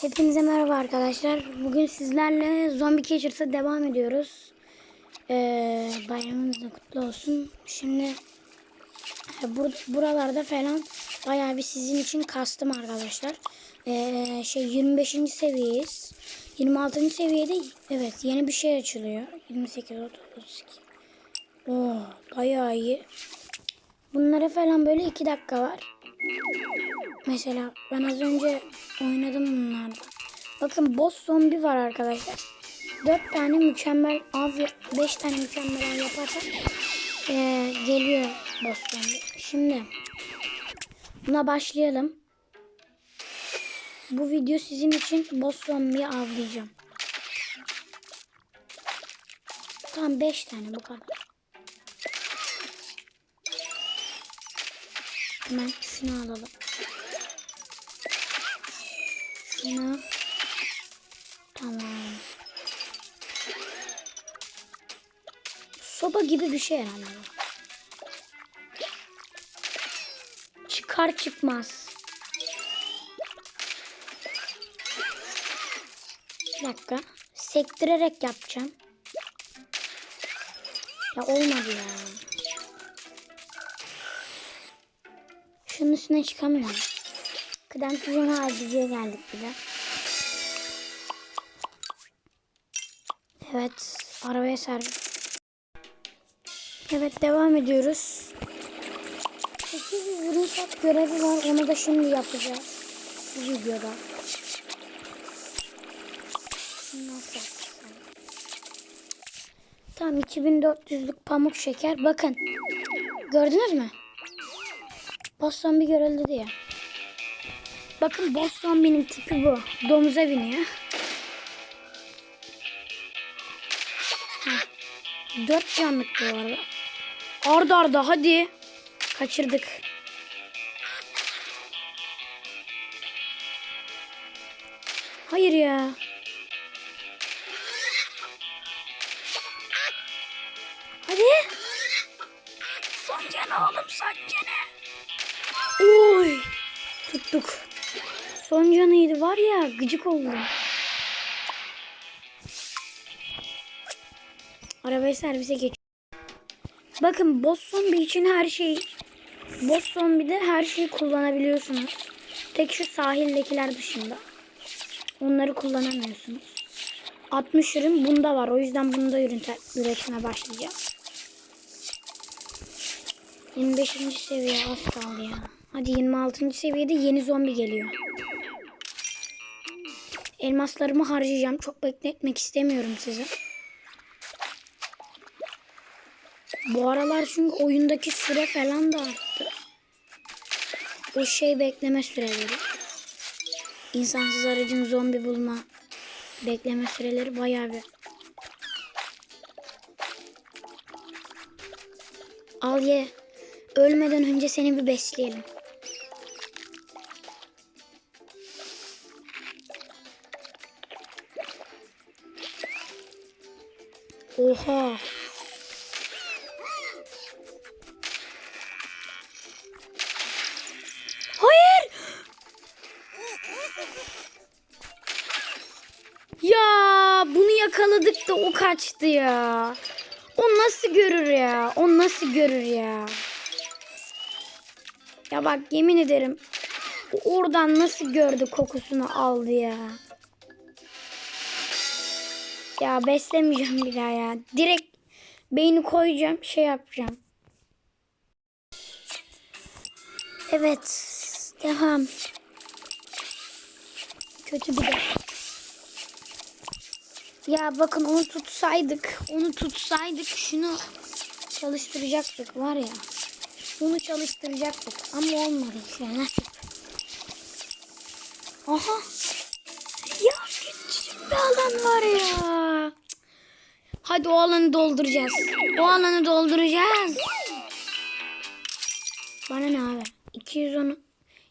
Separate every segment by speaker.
Speaker 1: Hepinize merhaba arkadaşlar. Bugün sizlerle Zombie Catchers'a devam ediyoruz. Ee, bayramınız da kutlu olsun. Şimdi e, bur- buralarda falan bayağı bir sizin için kastım arkadaşlar. Ee, şey 25. seviyeyiz. 26. seviyede evet yeni bir şey açılıyor. 28 32. Oo, bayağı iyi. Bunlara falan böyle 2 dakika var. Mesela ben az önce oynadım bunlarda. Bakın boss zombi var arkadaşlar. 4 tane mükemmel av, 5 tane mükemmel av yaparsak eee, geliyor boss zombi. Şimdi buna başlayalım. Bu video sizin için boss zombiyi avlayacağım. Tamam 5 tane bu kadar. Hemen şunu alalım. Şunu. Tamam. Soba gibi bir şey herhalde. Çıkar çıkmaz. Bir dakika. Sektirerek yapacağım. Ya olmadı ya. Şunun üstüne çıkamıyorum. Kıdemsizin hariciyeye geldik bir de. Evet. Arabaya servis. Evet devam ediyoruz. Sekiz ürün sat görevi var. Onu da şimdi yapacağız. Videoda. Nasıl? Tamam 2400'lük pamuk şeker. Bakın. Gördünüz mü? Boss zombi görüldü diye. Bakın boss zombinin tipi bu. Domuza biniyor. Heh. Dört canlık bu arada. Arda arda hadi. Kaçırdık. Hayır ya. Son canıydı var ya gıcık oldum. Arabayı servise geç. Bakın boss zombi için her şey boss zombide her şeyi kullanabiliyorsunuz. Tek şu sahildekiler dışında. Onları kullanamıyorsunuz. 60 ürün bunda var. O yüzden bunda ürün üretime başlayacağım. 25. seviye az kaldı ya. Hadi 26. seviyede yeni zombi geliyor. Elmaslarımı harcayacağım. Çok bekletmek istemiyorum sizi. Bu aralar çünkü oyundaki süre falan da arttı. O şey bekleme süreleri. İnsansız aracın zombi bulma bekleme süreleri bayağı bir. Al ye. Ölmeden önce seni bir besleyelim. Oha. Hayır. Ya bunu yakaladık da o kaçtı ya. O nasıl görür ya? O nasıl görür ya? Ya bak yemin ederim. Oradan nasıl gördü kokusunu aldı ya. Ya beslemeyeceğim bir daha ya. Direkt beyni koyacağım şey yapacağım. Evet. Devam. Kötü bir de. Ya bakın onu tutsaydık. Onu tutsaydık şunu çalıştıracaktık var ya. Bunu çalıştıracaktık. Ama olmadı işte. Nasıl? Aha. Ya küçücük bir alan var ya. Hadi o alanı dolduracağız. O alanı dolduracağız. Bana ne abi? 210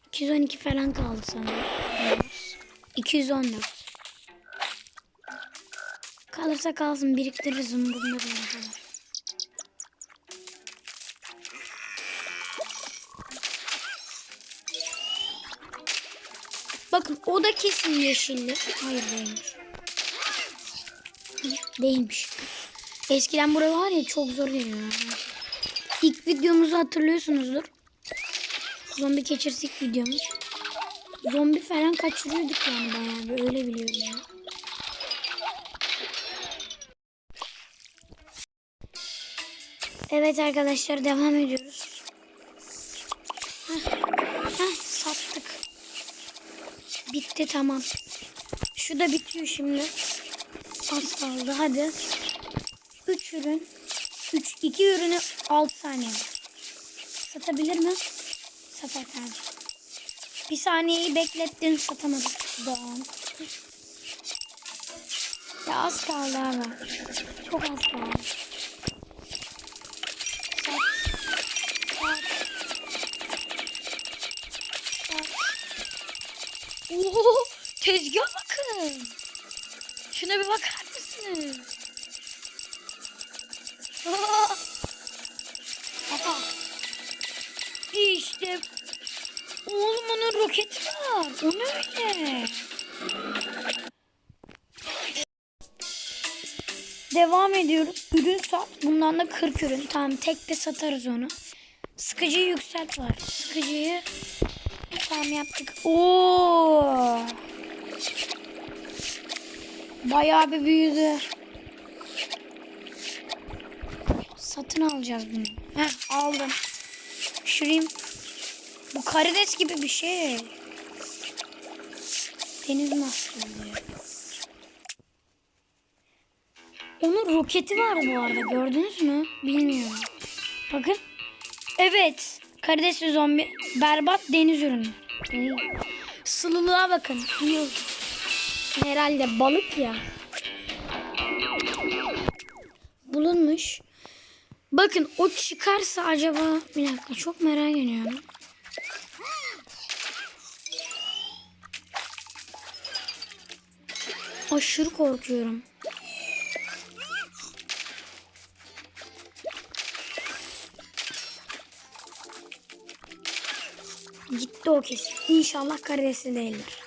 Speaker 1: 212 falan kaldı sanırım. 214. Kalırsa kalsın biriktiririz değil. kadar. Bakın o da kesin yeşilli. Hayır değilmiş. Değilmiş. Eskiden burada var ya çok zor geliyor. İlk videomuzu hatırlıyorsunuzdur. Zombi keçirsik videomuz. Zombi falan kaçırıyorduk yani bayağı öyle biliyorum ya. Evet arkadaşlar devam ediyoruz. Heh, heh, sattık. Bitti tamam. Şu da bitiyor şimdi. Az kaldı hadi. 3 ürün. 3 2 ürünü 6 saniye. Satabilir mi? Satar bence. Bir saniyeyi beklettin satamadım. Doğan. Ya az kaldı abi. Çok az kaldı. Sat. Sat. Sat. Oo, tezgah bakın. Şuna bir bakar mısınız? Aha. İşte Oğlum onun roketi var. O ne öyle? Devam ediyoruz. Ürün sat. Bundan da 40 ürün. Tamam tek de satarız onu. Sıkıcıyı yükselt var. Sıkıcıyı tamam yaptık. Oo. Bayağı bir büyüdü. Satın alacağız bunu. Heh aldım. Şurayım. Bu karides gibi bir şey. Deniz mahsulü. Onun roketi var bu arada gördünüz mü? Bilmiyorum. Bakın. Evet. Karidesli zombi. Berbat deniz ürünü. Sılılığa bakın. Oldu. Herhalde balık ya. Bulunmuş. Bakın o çıkarsa acaba bir dakika çok merak ediyorum. Aşırı korkuyorum. Gitti o kesin. İnşallah karidesli değildir.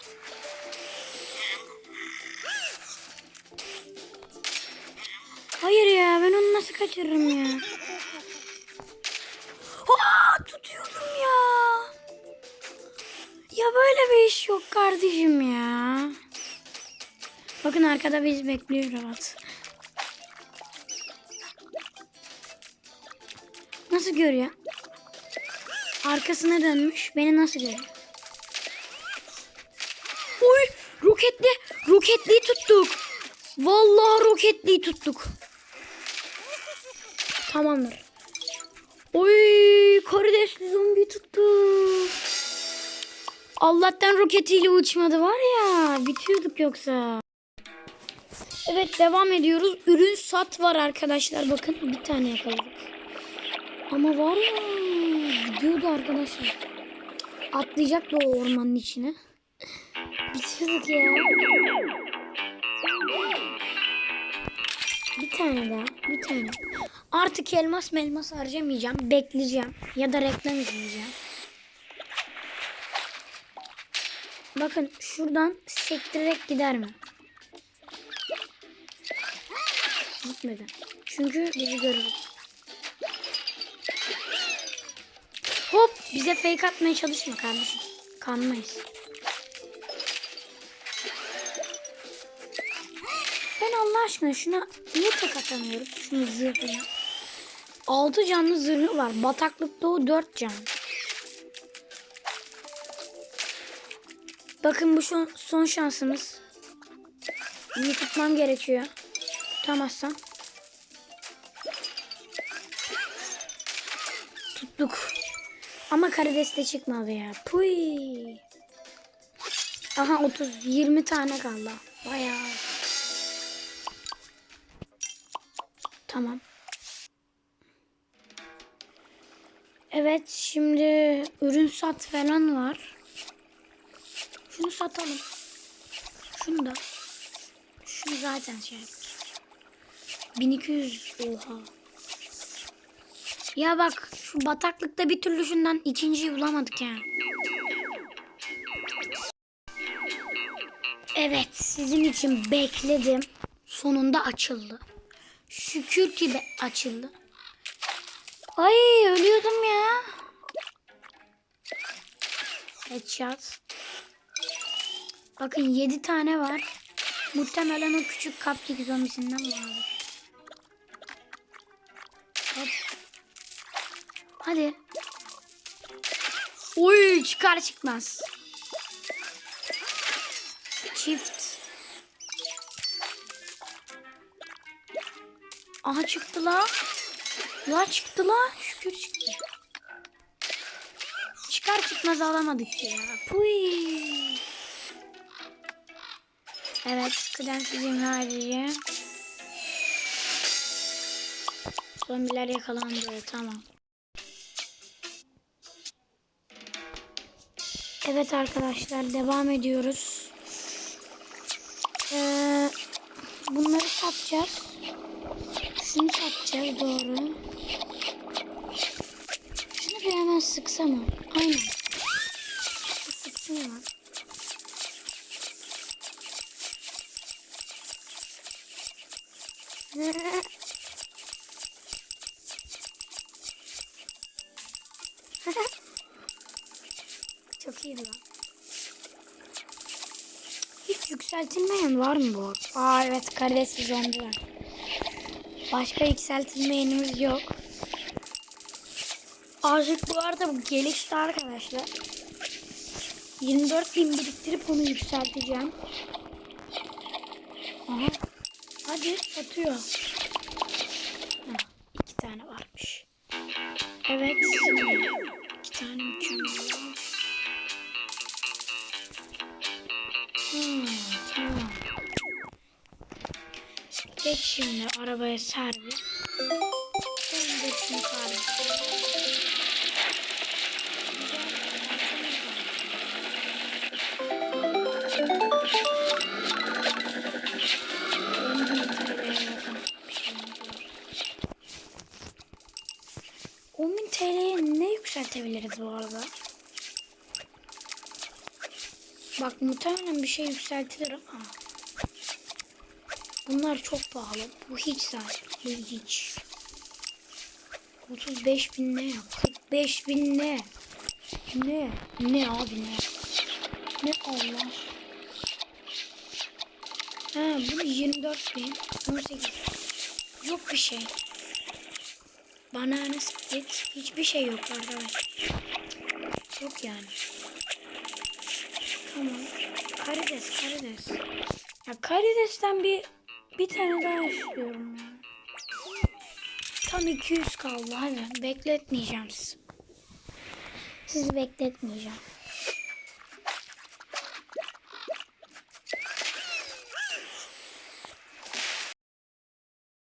Speaker 1: Hayır ya ben onu nasıl kaçırırım ya? Aa, tutuyordum ya. Ya böyle bir iş yok kardeşim ya. Bakın arkada biz bekliyor rahat. Nasıl görüyor? Arkasına dönmüş. Beni nasıl görüyor? Oy! Roketli, roketliyi tuttuk. Vallahi roketliyi tuttuk. Tamamdır. Oy! Karidesli zombi tuttuk. Allah'tan roketiyle uçmadı var ya. Bitiyorduk yoksa. Evet devam ediyoruz. Ürün sat var arkadaşlar. Bakın bir tane yakaladık. Ama var ya gidiyordu arkadaşlar. Atlayacaktı o ormanın içine. Bitirdik ya. Bir tane daha. Bir tane. Artık elmas melmas harcamayacağım. Bekleyeceğim. Ya da reklam izleyeceğim. Bakın şuradan sektirerek gider mi? Gitmedi. Çünkü bizi görür. Hop bize fake atmaya çalışma kardeşim. Kanmayız. Allah aşkına şuna niye tek atamıyorum? Şunu zırhına. 6 canlı zırhı var. Bataklıkta o 4 can. Bakın bu son, son şansımız. İyi tutmam gerekiyor. Tutamazsam. Tuttuk. Ama karideste çıkmadı ya. Puy. Aha 30 20 tane kaldı. Bayağı. Tamam. Evet şimdi ürün sat falan var. Şunu satalım. Şunu da. Şunu zaten şey. 1200 oha. Ya bak şu bataklıkta bir türlü şundan ikinciyi bulamadık ya. Evet sizin için bekledim. Sonunda açıldı. Şükür ki de açıldı. Ay ölüyordum ya. Headshot. Bakın 7 tane var. Muhtemelen o küçük cupcake zombisinden vardır. Hop. Hadi. Uy çıkar çıkmaz. Çift. Aha çıktı la. La çıktı la. Şükür çıktı. Çıkar çıkmaz alamadık ya. Puy. Evet. Kıdemsizin harici. Zombiler yakalandı. Tamam. Evet arkadaşlar devam ediyoruz. Ee, bunları satacağız. Şunu satacağız doğru. Şunu bir hemen sıksana. Aynen. Sıksın hemen. Çok iyi lan. Hiç yükseltilmeyen var mı bu? Aa evet karidesli zombi Başka yükseltilmeyenimiz yok. Artık bu arada bu gelişti arkadaşlar. 24 bin biriktirip onu yükselteceğim. Aha. Hadi satıyor. Heh, iki tane varmış. Evet. Şimdi arabaya servis. Sen de şimdi servis. TL'ye ne yükseltebiliriz bu arada? Bak muhtemelen bir şey yükseltilir ama. Bunlar çok pahalı. Bu hiç zaten. Bu hiç. 35 bin ne? 45 bin ne? Ne? Ne abi ne? Ne Allah? Ha bu 24 bin. 18. Yok bir şey. Banana split. Hiçbir şey yok arkadaşlar. Yok yani. Tamam. Karides, karides. Ya karidesten bir bir tane daha istiyorum. Tam 200 kaldı hadi. Bekletmeyeceğim sizi. Sizi bekletmeyeceğim.